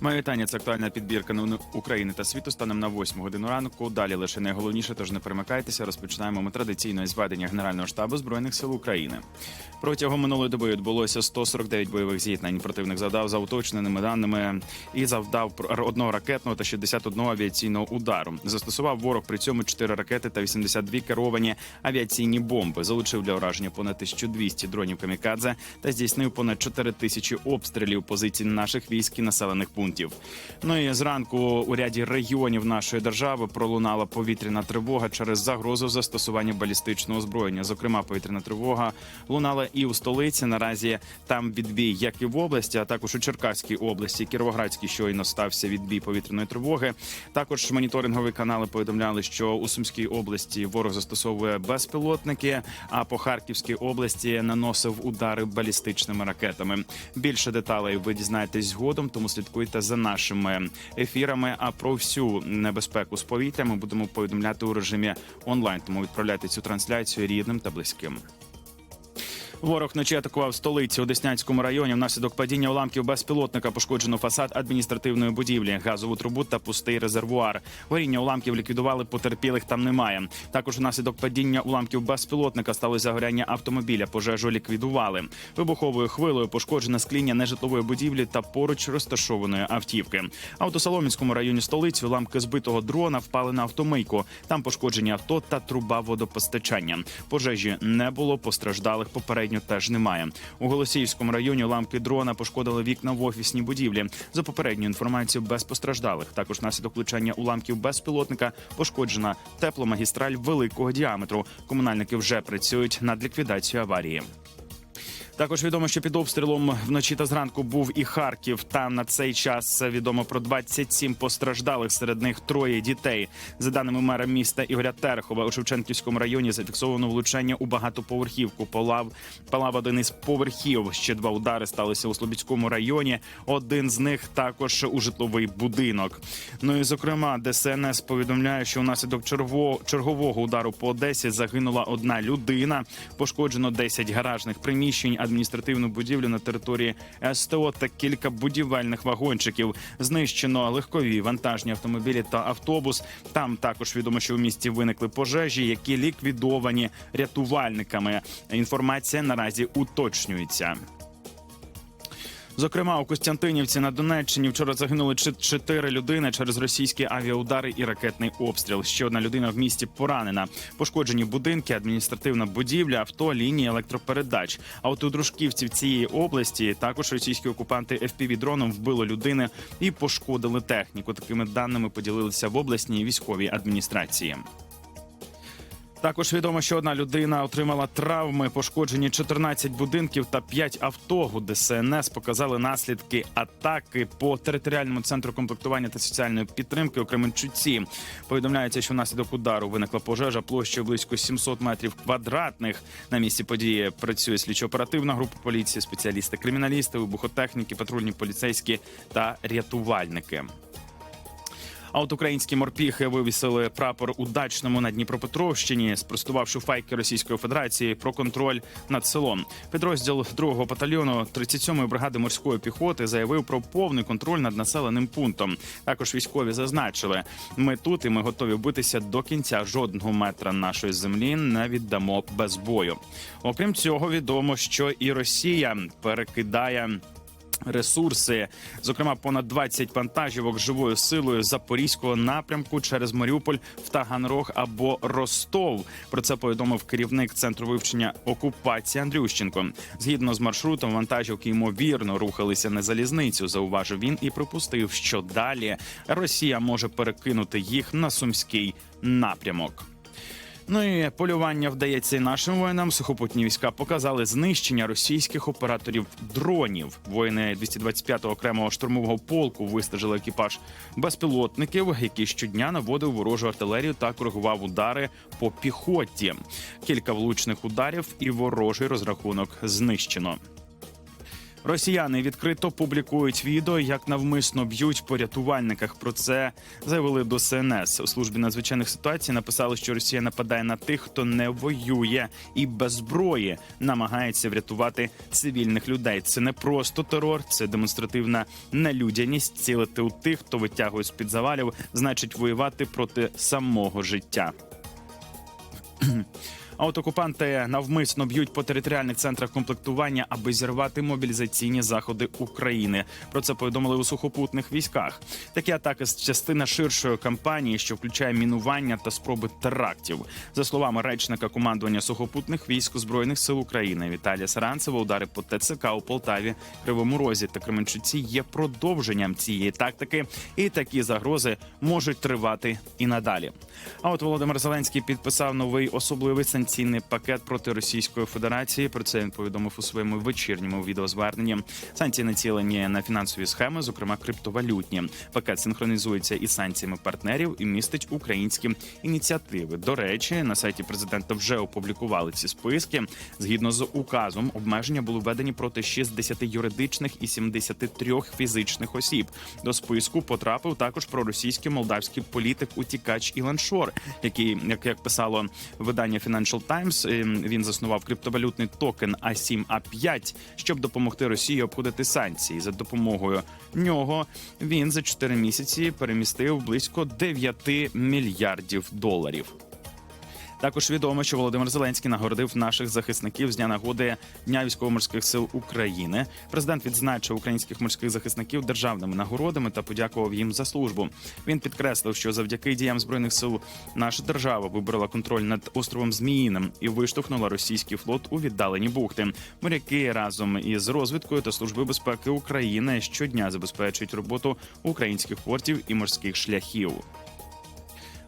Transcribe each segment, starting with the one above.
Моє вітання. Це актуальна підбірка новин України та світу станом на 8 годину ранку. Далі лише найголовніше, тож не перемикайтеся. Розпочинаємо ми традиційне зведення Генерального штабу збройних сил України. Протягом минулої доби відбулося 149 бойових зіткнень. Противник завдав за уточненими даними і завдав одного ракетного та 61 авіаційного удару. Застосував ворог при цьому 4 ракети та 82 керовані авіаційні бомби. Залучив для ураження понад 1200 дронів камікадзе та здійснив понад 4 тисячі обстрілів позицій наших військ і населених пунктів. Ну і зранку у ряді регіонів нашої держави пролунала повітряна тривога через загрозу застосування балістичного озброєння. Зокрема, повітряна тривога лунала і у столиці. Наразі там відбій, як і в області, а також у Черкаській області, Кіровоградській щойно стався відбій повітряної тривоги. Також моніторингові канали повідомляли, що у Сумській області ворог застосовує безпілотники, а по Харківській області наносив удари балістичними ракетами. Більше деталей ви дізнаєтесь згодом, тому слідкуйте за нашими ефірами. А про всю небезпеку з повітря ми будемо повідомляти у режимі онлайн. Тому відправляйте цю трансляцію рідним та близьким. Ворог вночі атакував столицю у Деснянському районі. Внаслідок падіння уламків безпілотника пошкоджено фасад адміністративної будівлі, газову трубу та пустий резервуар. Горіння уламків ліквідували, потерпілих там немає. Також внаслідок падіння уламків безпілотника сталося загоряння автомобіля. Пожежу ліквідували. Вибуховою хвилою пошкоджене скління нежитлової будівлі та поруч розташованої автівки. А у Соломінському районі столиці уламки збитого дрона впали на автомийку. Там пошкоджені авто та труба водопостачання. Пожежі не було, постраждалих попередньо теж немає. У Голосіївському районі ламки дрона пошкодили вікна в офісній будівлі. За попередньою інформацією, без постраждалих. Також наслідок влучання уламків безпілотника пошкоджена тепломагістраль великого діаметру. Комунальники вже працюють над ліквідацією аварії. Також відомо, що під обстрілом вночі та зранку був і Харків. Там на цей час відомо про 27 постраждалих, серед них троє дітей. За даними мера міста Ігоря Терехова, у Шевченківському районі зафіксовано влучання у багатоповерхівку. Полав палав один із поверхів. Ще два удари сталися у Слобідському районі. Один з них також у житловий будинок. Ну і зокрема, ДСНС повідомляє, що внаслідок чергового удару по Одесі загинула одна людина. Пошкоджено 10 гаражних приміщень, адміністративну будівлю на території СТО та кілька будівельних вагончиків. Знищено легкові вантажні автомобілі та автобус. Там також відомо, що в місті виникли пожежі, які ліквідовані рятувальниками. Інформація наразі уточнюється. Зокрема, у Костянтинівці на Донеччині вчора загинули чотири людини через російські авіаудари і ракетний обстріл. Ще одна людина в місті поранена. Пошкоджені будинки, адміністративна будівля, авто, лінії електропередач. А от у дружківці в цієї області також російські окупанти fpv дроном вбили людини і пошкодили техніку. Такими даними поділилися в обласній військовій адміністрації. Також відомо, що одна людина отримала травми, пошкоджені 14 будинків та 5 авто. У ДСНС показали наслідки атаки по територіальному центру комплектування та соціальної підтримки у Кременчуці. Повідомляється, що внаслідок удару виникла пожежа площею близько 700 метрів квадратних. На місці події працює слідчо-оперативна група поліції, спеціалісти, криміналісти, вибухотехніки, патрульні поліцейські та рятувальники. А от українські морпіхи вивісили прапор у дачному на Дніпропетровщині, спростувавши файки Російської Федерації про контроль над селом. Підрозділ 2-го батальйону 37-ї бригади морської піхоти заявив про повний контроль над населеним пунктом. Також військові зазначили: ми тут і ми готові битися до кінця. Жодного метра нашої землі не віддамо без бою. Окрім цього, відомо, що і Росія перекидає ресурси, зокрема понад 20 вантажівок живою силою запорізького напрямку через Маріуполь в Таганрог або Ростов. Про це повідомив керівник центру вивчення окупації Андрющенко. Згідно з маршрутом, вантажівки ймовірно рухалися на залізницю. Зауважив він і припустив, що далі Росія може перекинути їх на сумський напрямок. Ну і полювання вдається і нашим воїнам. Сухопутні війська показали знищення російських операторів дронів. Воїни 225-го окремого штурмового полку вистежили екіпаж безпілотників, який щодня наводив ворожу артилерію та коригував удари по піхоті. Кілька влучних ударів і ворожий розрахунок знищено. Росіяни відкрито публікують відео, як навмисно б'ють по рятувальниках. Про це заявили до СНС. У службі надзвичайних ситуацій написали, що Росія нападає на тих, хто не воює і без зброї намагається врятувати цивільних людей. Це не просто терор, це демонстративна нелюдяність. Цілити у тих, хто витягує з під завалів, значить воювати проти самого життя. А от окупанти навмисно б'ють по територіальних центрах комплектування, аби зірвати мобілізаційні заходи України. Про це повідомили у сухопутних військах. Такі атаки з частина ширшої кампанії, що включає мінування та спроби терактів. За словами речника командування сухопутних військ збройних сил України Віталія Саранцева, удари по ТЦК у Полтаві, Кривому Розі та Кременчуці є продовженням цієї тактики, і такі загрози можуть тривати і надалі. А от Володимир Зеленський підписав новий особливий санкційний пакет проти Російської Федерації. Про це він повідомив у своєму вечірньому відеозверненні. Санкції націлені на фінансові схеми, зокрема криптовалютні. Пакет синхронізується із санкціями партнерів і містить українські ініціативи. До речі, на сайті президента вже опублікували ці списки. Згідно з указом, обмеження були введені проти 60 юридичних і 73 фізичних осіб. До списку потрапив також проросійський молдавський політик утікач Ілан Шор, який, як, як писало видання Financial Times, ем, він заснував криптовалютний токен А7 А5, щоб допомогти Росії обходити санкції. За допомогою нього він за 4 місяці перемістив близько 9 мільярдів доларів. Також відомо, що Володимир Зеленський нагородив наших захисників з дня нагоди Дня військово-морських сил України. Президент відзначив українських морських захисників державними нагородами та подякував їм за службу. Він підкреслив, що завдяки діям збройних сил наша держава виборола контроль над островом Зміїним і виштовхнула російський флот у віддалені бухти. Моряки разом із розвідкою та служби безпеки України щодня забезпечують роботу українських портів і морських шляхів.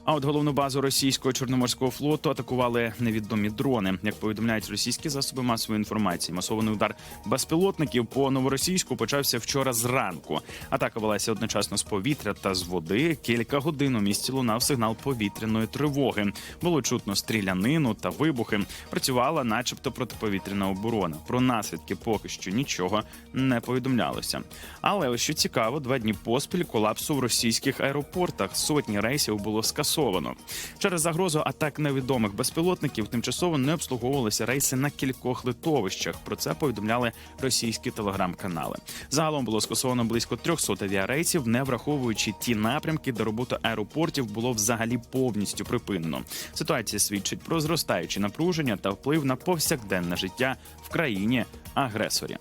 А от головну базу російського чорноморського флоту атакували невідомі дрони. Як повідомляють російські засоби масової інформації, масований удар безпілотників по новоросійську почався вчора зранку. Атака велася одночасно з повітря та з води. Кілька годин у місті лунав сигнал повітряної тривоги. Було чутно стрілянину та вибухи. Працювала, начебто, протиповітряна оборона. Про наслідки поки що нічого не повідомлялося. Але ось що цікаво, два дні поспіль колапсу в російських аеропортах. Сотні рейсів було скасовано. Через загрозу атак невідомих безпілотників тимчасово не обслуговувалися рейси на кількох литовищах. Про це повідомляли російські телеграм-канали. Загалом було скасовано близько 300 авіарейсів, не враховуючи ті напрямки, де робота аеропортів було взагалі повністю припинено. Ситуація свідчить про зростаюче напруження та вплив на повсякденне життя в країні агресорі.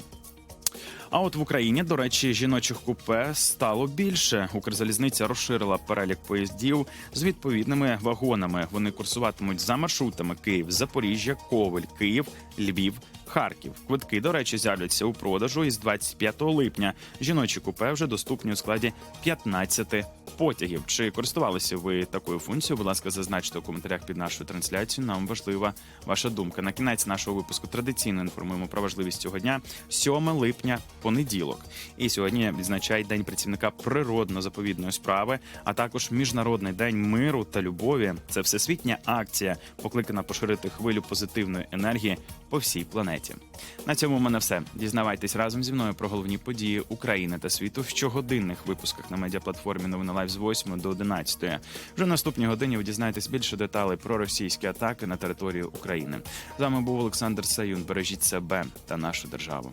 А от в Україні, до речі, жіночих купе стало більше. Укрзалізниця розширила перелік поїздів з відповідними вагонами. Вони курсуватимуть за маршрутами Київ, Запоріжжя, Ковель, Київ, Львів. Харків квитки, до речі, з'являться у продажу із 25 липня. Жіночі купе вже доступні у складі 15 потягів. Чи користувалися ви такою функцією? Будь ласка, зазначте у коментарях під нашою трансляцією. Нам важлива ваша думка. На кінець нашого випуску традиційно інформуємо про важливість цього дня. 7 липня, понеділок. І сьогодні відзначає День працівника природно-заповідної справи, а також Міжнародний день миру та любові. Це всесвітня акція, покликана поширити хвилю позитивної енергії по всій планеті. На цьому в мене все. Дізнавайтесь разом зі мною про головні події України та світу в щогодинних випусках на медіаплатформі Новини Лайв з 8 до 11. Вже в наступній годині ви дізнаєтесь більше деталей про російські атаки на території України. З вами був Олександр Саюн. Бережіть себе та нашу державу.